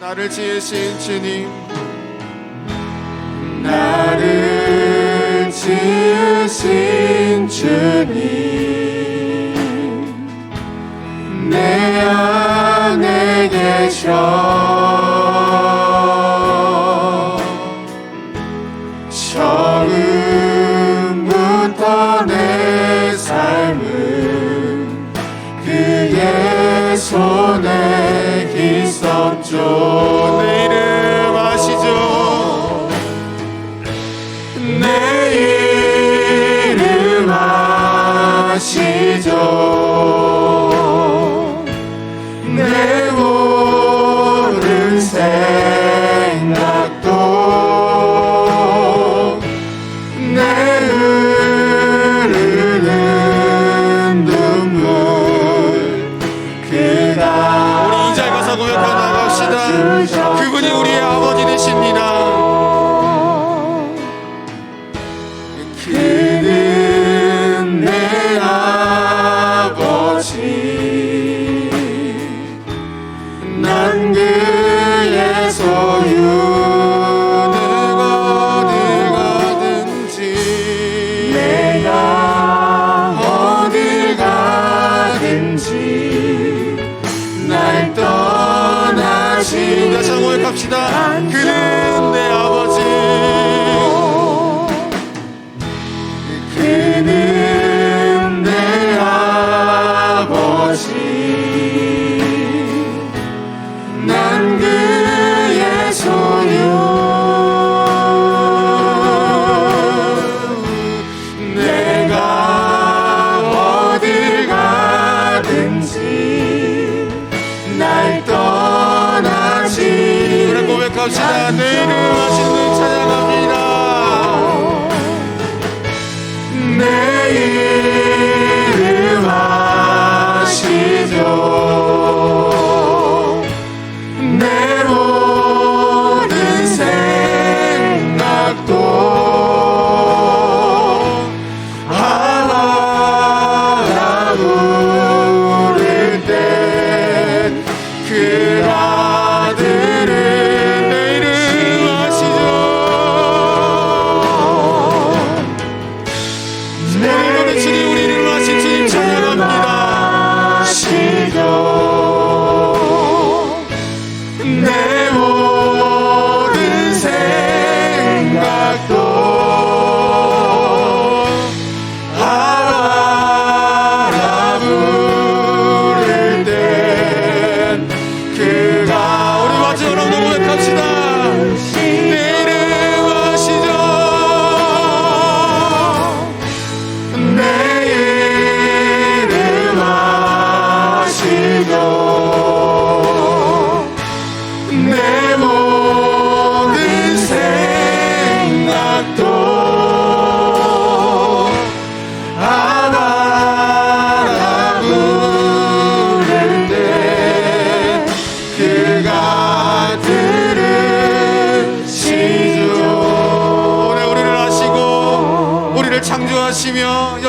나를 지으신 주님. 나를 지으신 주님. 내 안에 계셔. 처음부터 내 삶은 그의 손에 내 이름 아시죠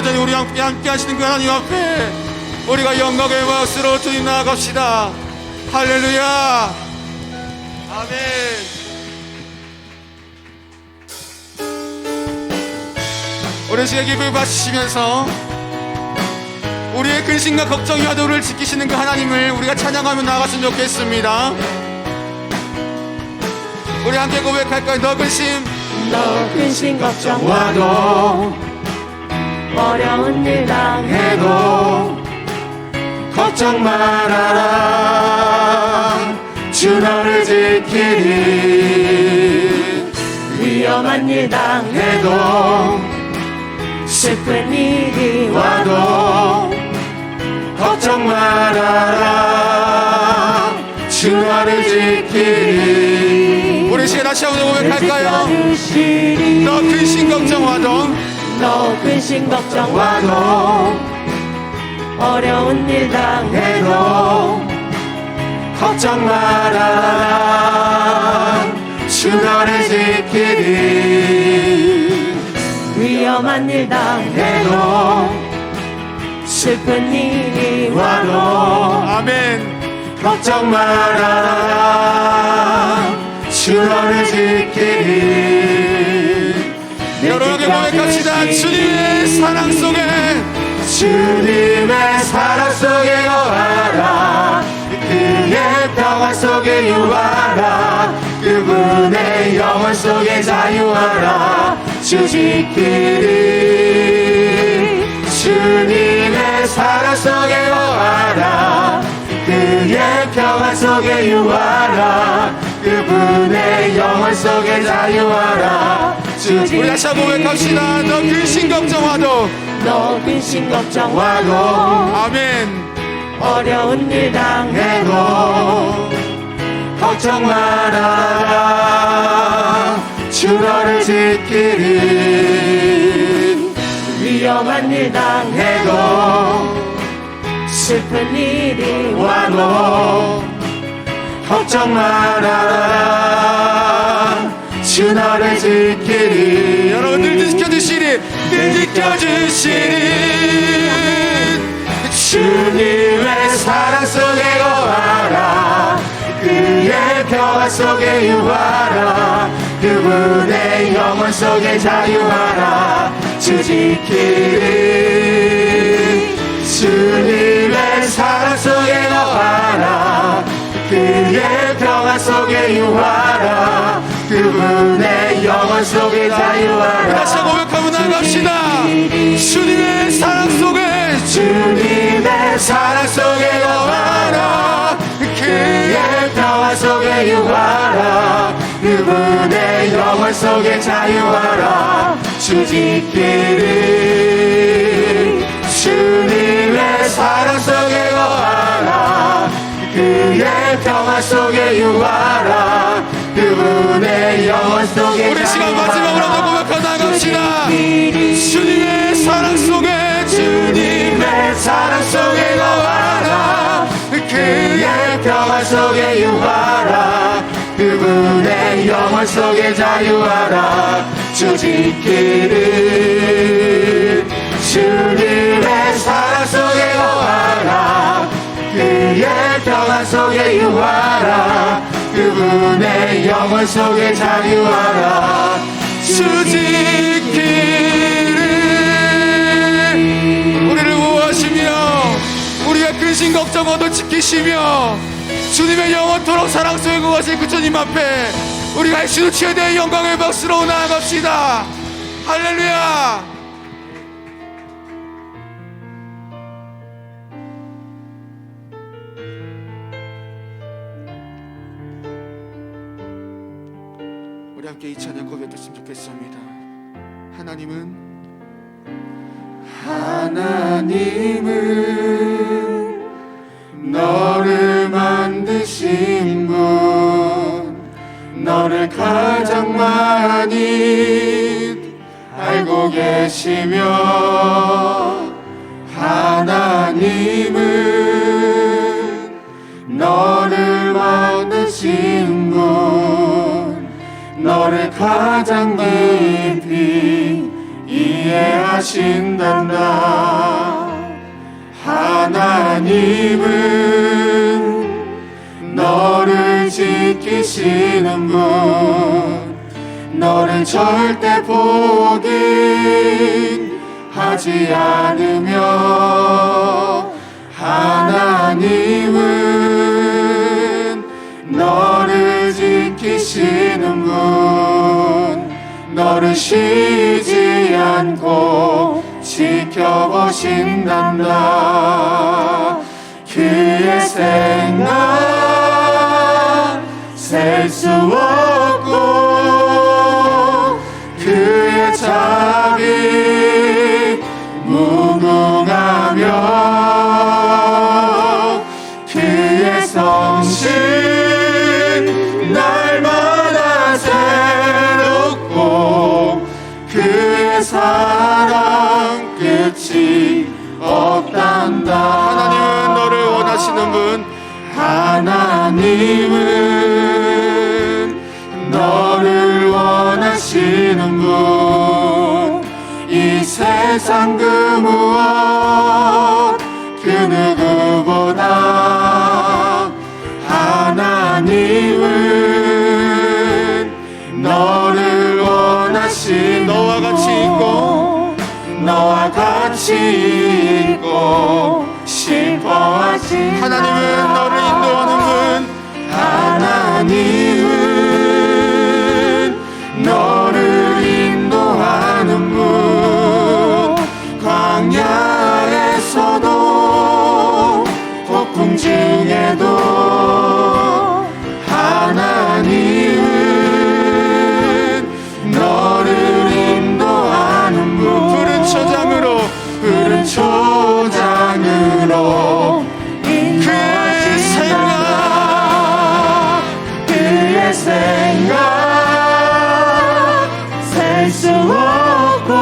여전히 우리 함께 함께 하시는 그 하나님 앞에 우리가 영광의 박수로 주님 나아갑시다. 할렐루야. 아멘. 우리 시에 기쁨을 바치시면서 우리의 근심과 걱정이 와도 우리를 지키시는 그 하나님을 우리가 찬양하며 나아갔으면 좋겠습니다. 우리 함께 고백할까요. 너 근심 너 근심 걱정 와도 어려운 일 당해 해도 걱정 말아라. 주 너를 지키리. 위험한 일 당해 해도 슬픈 일이 와 와도 걱정 말아라. 주 너를 지키리. 우리 시간 다시 한번 고백할까요? 너 근심 걱정 와도 너 근심 걱정 와도 어려운 일 당해 해도 걱정 말아라. 주 너를 지키리 위험한 일 당해 해도 슬픈 일이 와 와도 아멘. 걱정 말아라. 주 너를 고백합시다. 주님의 사랑 속에. 주님의 사랑 속에 거하라. 그의 평화 속에 유하라. 그분의 영원 속에 자유하라. 주 지키리 주님의 사랑 속에 거하라. 그의 평화 속에 유하라. 그분의 영원 속에 자유하라 주 우리 다시 한번 고백합시다. 너 근심 걱정하도. 너 근심 걱정하고 아멘. 어려운 일 당해 해도 걱정 말아라. 주 너를 지키리 위험한 일 당해 해도 슬픈 일이 와도 걱정 말아라 주 너를 지키리 여러분 늘 지켜주시리 늘 지켜주시리 주님의 사랑 속에 거하라. 그의 평화 속에 유하라. 그분의 영원 속에 자유하라. 주 지키리 주님의 사랑 속에 거하라. 그의 평화 속에 유하라 그분의 영원 속에 자유하라. 다시 한번 고백하고 나갑시다. 주님의 사랑 속에. 주님의 사랑 속에 거하라. 그의 평화 속에 유하라. 그분의 영원 속에 자유하라. 주 지키리 주님의 사랑 속에 거하라. 그의 평화 속에 유하라 그분의 영원 속에 우리 시간 마지막으로 한번 고백하고 나갑시다. 주님의 사랑 속에 주님의 사랑 속에 거하라. 그의 평화 속에 유하라. 그분의 영원 속에 자유하라. 주 지키리 주님의 사랑 속에 거하라. 그의 평화 속에 유하라 그분의 영원 속에 자유하라. 주 지키리 우리를 보호하시며 우리가 근심 걱정 얻어 지키시며 주님의 영원토록 사랑 속에 거하신 그 주님 앞에 우리가 주는 최대의 영광의 박수로 나아갑시다. 할렐루야 우리 함께 이 찬양 고백했으면 좋겠습니다. 하나님은 하나님은 너를 만드신 분 너를 가장 많이 알고 계시며 하나님은 너를 만드신 분 너를 가장 깊이 이해하신단다. 하나님은 너를 지키시는 분 너를 절대 포기하지 않으며 하나님은 너를 지키시는 분 너를 쉬지 않고 지켜보신단다. 그의 생각 셀 수 없고 사랑 끝이 없단다. 하나님은 너를 원하시는 분. 하나님은 너를 원하시는 분. 이 세상 그 무엇 그 누구보다 하나님 싣고 싶어하신 하나님은 너를 인도하는 분. 하나님 수 없고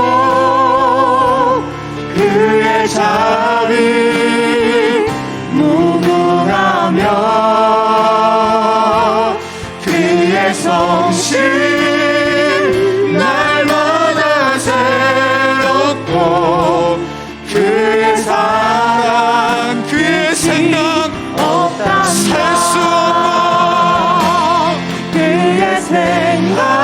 그의 자비 무궁하며 그의 성실 날마다 새롭고 그의 사랑 그의 생각 없다 살수 없고 그의 생각